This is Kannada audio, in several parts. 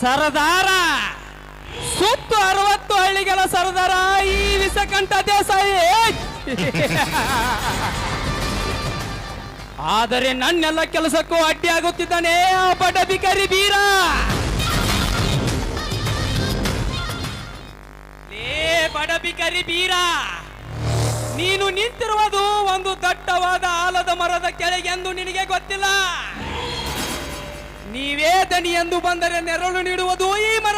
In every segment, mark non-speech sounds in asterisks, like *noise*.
ಸರದಾರ. ಸುತ್ತು ಅರವತ್ತು ಹಳ್ಳಿಗಳ ಸರದಾರ ಈ ವಿಸಕಂಠ ದೇಸಾಯಿ. ಆದರೆ ನನ್ನೆಲ್ಲ ಕೆಲಸಕ್ಕೂ ಅಡ್ಡಿಯಾಗುತ್ತಿದ್ದಾನೆ ಆ ಬಡ ಬಿಕರಿ ಬೀರ. ಲೇ ಬಡ ಬಿಕರಿ ಬೀರ, ನೀನು ನಿಂತಿರುವುದು ಒಂದು ದಟ್ಟವಾದ ಆಲದ ಮರದ ಕೆಳಗೆಂದು ನಿನಗೆ ಗೊತ್ತಿಲ್ಲ. ನೀವೇ ದನಿ ಎಂದು ಬಂದರೆ ನೆರಳು ನೀಡುವುದು ಈ ಮರ.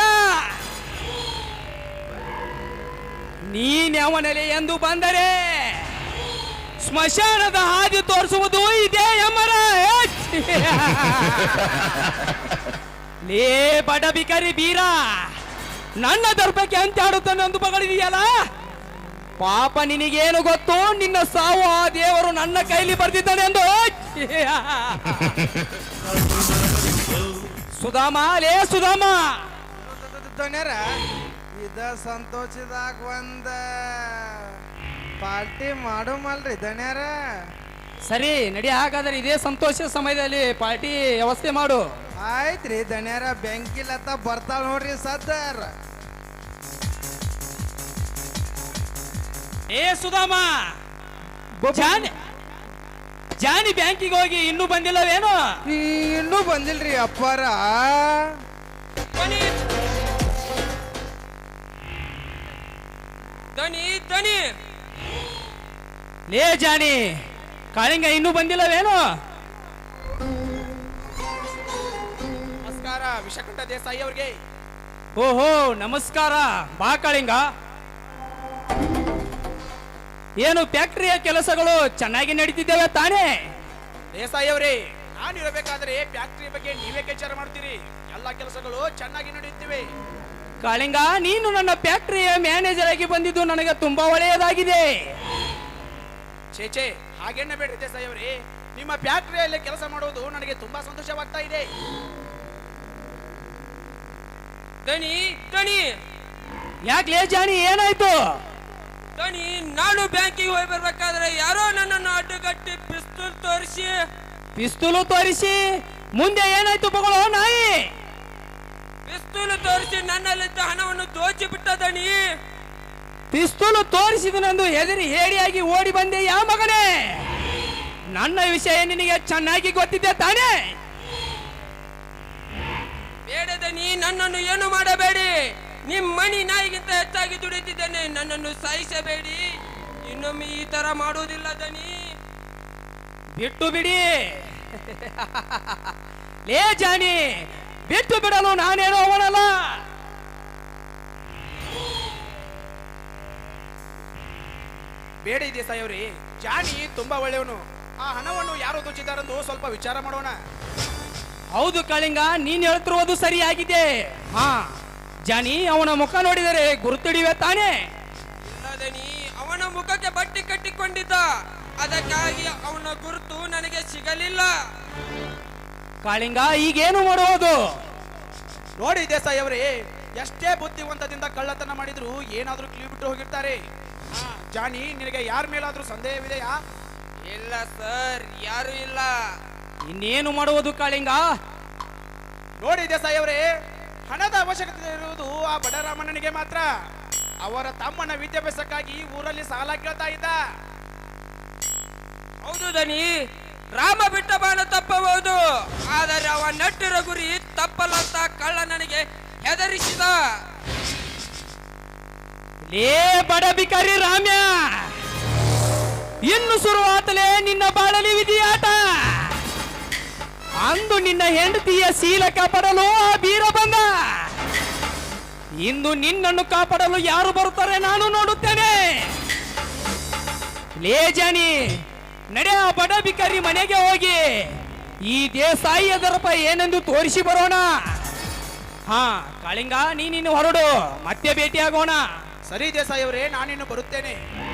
ನೀನ್ಯವನೆಲೆ ಎಂದು ಬಂದರೆ ಸ್ಮಶಾನದ ಹಾದಿ ತೋರಿಸುವುದು ಇದೇ ಅಮರ *laughs* ಲೇ ಬಡ ಬಿಕರಿ ಬೀರ, ನನ್ನ ದರ್ಪಕ್ಕೆ ಅಂತ ಆಡುತ್ತಾನೆ ಬಗಳಿದೆಯಲ್ಲ ಪಾಪ ನಿನಗೇನು ಗೊತ್ತು? ನಿನ್ನ ಸಾವು ಆ ದೇವರು ನನ್ನ ಕೈಲಿ ಬರ್ದಿದ್ದಾನೆ ಎಂದು. *laughs* ಸುಧಾಮ ಲೇ ಸುಧಾಮ. ದೊಣ್ಯರ ಇದ ಸಂತೋಷದಾಗ ಒಂದ ಪಾರ್ಟಿ ಮಾಡು ಮಲ್ರಿ ದಣ್ಯಾರ ಸರಿ ನಡಿ ಹಾಗಾದ್ರೆ ಇದೇ ಸಂತೋಷ ಸಮಯದಲ್ಲಿ ಪಾರ್ಟಿ ವ್ಯವಸ್ಥೆ ಮಾಡು. ಆಯ್ತ್ರಿ ದಣ್ಯಾರ ಬೆಂಕಿಲತ್ತ ಬರ್ತಾಳ ನೋಡ್ರಿ ಸದ್ದಾರ ಏ ಸುಧಾಮ! ಜಾನಿ ಜಾನಿ ಬ್ಯಾಂಕಿಗೆ ಹೋಗಿ ಇನ್ನೂ ಬಂದಿಲ್ಲವೇನು ಇನ್ನೂ ಬಂದಿಲ್ರಿ ಅಪ್ಪಾರ. ದನಿ ದನಿ ಲೇ ಜಾನಿ ಕಾಳಿಂಗ ಇನ್ನೂ ಬಂದಿಲ್ಲವೇನು ನಮಸ್ಕಾರ ವಿಷಕಂಠ ದೇಸಾಯಿ ಅವ್ರಿಗೆ. ಓಹೋ ನಮಸ್ಕಾರ ಬಾ ಕಾಳಿಂಗ. ಏನು ಫ್ಯಾಕ್ಟರಿಯ ಕೆಲಸಗಳು ಚೆನ್ನಾಗಿ ನಡೀತಿದ್ದೇವೆ ತಾನೇ? ದೇಸಾಯಿ ಅವರೇ ನಾನು ಇರಬೇಕಾದ್ರೆ ಫ್ಯಾಕ್ಟರಿ ಬಗ್ಗೆ ನೀವೇ ವಿಚಾರ ಮಾಡ್ತೀರಿ ಎಲ್ಲ ಕೆಲಸಗಳು ಚೆನ್ನಾಗಿ ನಡೆಯುತ್ತಿವೆ. ಕಾಳಿಂಗ ನೀನು ನನ್ನ ಫ್ಯಾಕ್ಟರಿಯ ಮ್ಯಾನೇಜರ್ ಆಗಿ ಬಂದಿದ್ದು ನನಗೆ ತುಂಬಾ ಒಳ್ಳೆಯದಾಗಿದೆ. ಚೇಚೆ ಹಾಗೇನೆ ಬೇಡ್ರಿ ದೇಸಾಯಿ ಅವರೇ. ನಿಮ್ಮ ಫ್ಯಾಕ್ಟರಿಯಲ್ಲಿ ಕೆಲಸ ಮಾಡುವುದು ನನಗೆ ತುಂಬಾ ಸಂತೋಷವಾಗ್ತಾ ಇದೆ. ದಣಿ ದಣಿ ಯಾಕೆ ಜಾನಿ ಏನಾಯ್ತು? ದನಿ ನಾನು ಬ್ಯಾಂಕಿಗೆ ಹೋಗಿ ಬರ್ಬೇಕಾದ್ರೆ ಯಾರೋ ನನ್ನನ್ನು ಅಡ್ಡಗಟ್ಟಿ ಪಿಸ್ತೂಲ್ ತೋರಿಸಿ. ಪಿಸ್ತೂಲು ತೋರಿಸಿ. ಮುಂದೆ ಏನಾಯ್ತು ಬಗೋ ನಾಯಿ? ಪಿಸ್ತೂಲ್ ತೋರಿಸಿ ನನ್ನಲ್ಲಿದ್ದ ಹಣವನ್ನು ದೋಚಿ ಬಿಟ್ಟ ದನಿ ಪಿಸ್ತೂಲು ತೋರಿಸಿದನೆಂದು ಹೆದರಿ ಹೇಡಿಯಾಗಿ ಓಡಿ ಬಂದೆ ಯಾ ಮಗನೇ? ನನ್ನ ವಿಷಯ ನಿನಗೆ ಚೆನ್ನಾಗಿ ಗೊತ್ತಿದೆ ತಾನೇ? ಬೇಡದ ನೀ ನನ್ನನ್ನು ಏನು ಮಾಡಬೇಡಿ. ಮಣಿ ನಾಯಿಗಿಂತ ಹೆಚ್ಚಾಗಿ ದುಡಿತಿದ್ದೇನೆ ನನ್ನನ್ನು ಸಾಯಿಸಬೇಡಿ. ಇನ್ನೊಮ್ಮೆ ಈ ತರ ಮಾಡುವುದಿಲ್ಲ ದನಿ. ಬಿಟ್ಟು ಬಿಡಿ. *laughs* ಲೇ ಜಾನಿ ಬಿಟ್ಟು ಬಿಡಲು ನಾನೇನೋ ಅವನಲ್ಲ. ಬೇಡ ಇದೆ ಸಾಯವ್ರಿ ಜಾನಿ ತುಂಬಾ ಒಳ್ಳೆಯವನು. ಆ ಹಣವನ್ನು ಯಾರು ದೋಚಿದ್ದಾರೆಂದು ಸ್ವಲ್ಪ ವಿಚಾರ ಮಾಡೋಣ. ಹೌದು ಕಳಿಂಗ ನೀನ್ ಹೇಳ್ತಿರುವುದು ಸರಿಯಾಗಿದೆ. ಹಾ. ಜಾನಿ ಅವನ ಮುಖ ನೋಡಿದರೆ ಗುರುತಿಡಿವೆ ತಾನೇ? ದನಿ ಅವನ ಮುಖಕ್ಕೆ ಬಟ್ಟೆ ಕಟ್ಟಿಕೊಂಡಿದ್ದ. ಅದಕ್ಕಾಗಿ ಅವನ ಗುರುತು ನನಗೆ ಸಿಗಲಿಲ್ಲ. ಕಾಳಿಂಗ ಈಗೇನು ಮಾಡುವುದು? ನೋಡಿ ದೇಸಾಯಿ ಅವರೇ ಎಷ್ಟೇ ಬುದ್ಧಿವಂತದಿಂದ ಕಳ್ಳತನ ಮಾಡಿದ್ರು ಏನಾದ್ರೂ ಕ್ಲೂ ಬಿಟ್ಟು ಹೋಗಿರ್ತಾರೆ ಜಾನಿ ನಿನಗೆ ಯಾರ ಮೇಲಾದ್ರೂ ಸಂದೇಹವಿದೆಯಾ? ಇಲ್ಲ ಸರ್ ಯಾರು ಇಲ್ಲ. ಇನ್ನೇನು ಮಾಡುವುದು ಕಾಳಿಂಗ? ನೋಡಿ ದೇಸಾಯಿ ಅವರೇ ಹಣದ ಅವಶ್ಯಕತೆ ಆ ಬಡರಾಮಣ್ಣನಿಗೆ ಮಾತ್ರ. ಅವರ ತಮ್ಮನ ವಿದ್ಯಾಭ್ಯಾಸಕ್ಕಾಗಿ ಊರಲ್ಲಿ ಸಾಲ ಕೇಳ್ತಾ ಇದ್ದ. ಹೌದು ದನಿ ರಾಮ ಬಿಟ್ಟ ಬಾಣ ತಪ್ಪಬಹುದು. ಆದರೆ ಅವ ನಟ್ಟಿರೋ ಗುರಿ ತಪ್ಪಲಂತ ಕಳ್ಳ ನನಗೆ ಹೆದರಿಸಿದ. ಲೇ ಬಡ ಬಿಕಾರಿ ರಾಮ್ಯ ಇನ್ನು ಶುರುವಾತಲೇ ನಿನ್ನ ಬಾಳಲಿ ವಿಧಿಯಾಟ. ಅಂದು ನಿನ್ನ ಹೆಂಡತಿಯ ಶೀಲ ಪಡಲು ಆ ಬೀರ ಬಂದ ಇಂದು ನಿನ್ನನ್ನು ಕಾಪಾಡಲು ಯಾರು ಬರುತ್ತಾರೆ ನಾನು ನೋಡುತ್ತೇನೆ. ಲೇಜಾನಿ ನಡೆ ಆ ಬಡ ಬಿಕಾರಿ ಮನೆಗೆ ಹೋಗಿ. ಈ ದೇಸಾಯಿ ಅದರಪ್ಪ ಏನೆಂದು ತೋರಿಸಿ ಬರೋಣ. ಹಾ, ಕಾಳಿಂಗ, ನೀನಿನ್ನು ಹೊರಡು. ಮತ್ತೆ ಭೇಟಿಯಾಗೋಣ. ಸರಿ ದೇಸಾಯಿ ಅವರೇ ನಾನಿನ್ನು ಬರುತ್ತೇನೆ.